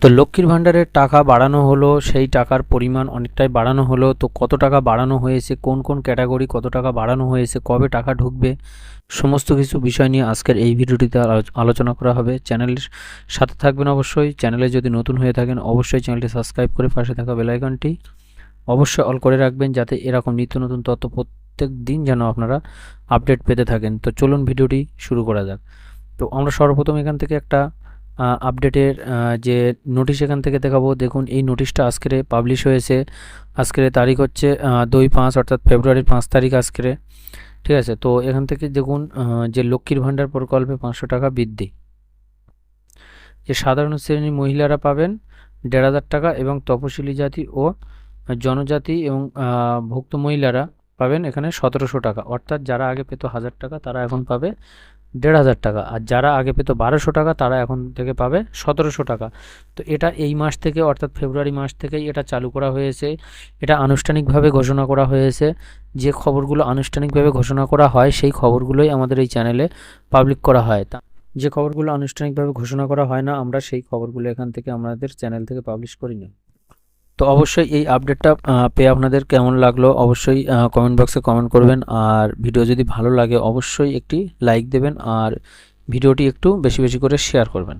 তো লক্ষ্মীর ভাণ্ডারের টাকা বাড়ানো হলো, সেই টাকার পরিমাণ অনেকটাই বাড়ানো হলো। তো কত টাকা বাড়ানো হয়েছে, কোন কোন ক্যাটাগরি কত টাকা বাড়ানো হয়েছে, কবে টাকা ঢুকবে, সমস্ত কিছু বিষয় নিয়ে আজকের এই ভিডিওটিতে আলো- আলোচনা করা হবে। চ্যানেলের সাথে থাকবেন অবশ্যই। চ্যানেলে যদি নতুন হয়ে থাকেন, অবশ্যই চ্যানেলটি সাবস্ক্রাইব করে পাশে থাকা বেলাইকনটি অবশ্যই অল করে রাখবেন, যাতে এরকম নিত্য নতুন তথ্য প্রত্যেক দিন যেন আপনারা আপডেট পেতে থাকেন। তো চলুন ভিডিওটি শুরু করা যাক। তো আমরা সর্বপ্রথম এখান থেকে একটা আপডেটের যে নোটিশ এখান থেকে দেখাবো। দেখুন, এই নোটিশটা আজকের পাবলিশ হয়েছে। আজকের তারিখ হচ্ছে দুই পাঁচ, অর্থাৎ ফেব্রুয়ারির পাঁচ তারিখ আজকের। ঠিক আছে? তো এখান থেকে দেখুন যে লক্ষ্মীর ভাণ্ডার প্রকল্পে পাঁচশো টাকা বৃদ্ধি। যে সাধারণ শ্রেণির মহিলারা পাবেন দেড় হাজার টাকা এবং তপশিলি জাতি ও জনজাতি এবং ভুক্ত মহিলারা পাবেন এখানে সতেরোশো টাকা। অর্থাৎ যারা আগে পেত হাজার টাকা, তারা এখন পাবে দেড় হাজার টাকা। আর যারা আগে পেত বারোশো টাকা, তারা এখন থেকে পাবে সতেরোশো টাকা। তো এটা এই মাস থেকে, অর্থাৎ ফেব্রুয়ারি মাস থেকেই এটা চালু করা হয়েছে। এটা আনুষ্ঠানিকভাবে ঘোষণা করা হয়েছে। যে খবরগুলো আনুষ্ঠানিকভাবে ঘোষণা করা হয়, সেই খবরগুলোই আমাদের এই চ্যানেলে পাবলিক করা হয়। তা যে খবরগুলো আনুষ্ঠানিকভাবে ঘোষণা করা হয় না, আমরা সেই খবরগুলো এখান থেকে আমাদের চ্যানেল থেকে পাবলিশ করি না তো অবশ্যই এই আপডেটটা পেয়ে আপনাদের কেমন লাগল অবশ্যই কমেন্ট বক্সে কমেন্ট করবেন। আর ভিডিও যদি ভালো লাগে অবশ্যই একটি লাইক দেবেন। আর ভিডিওটি একটু বেশি বেশি করে শেয়ার করবেন।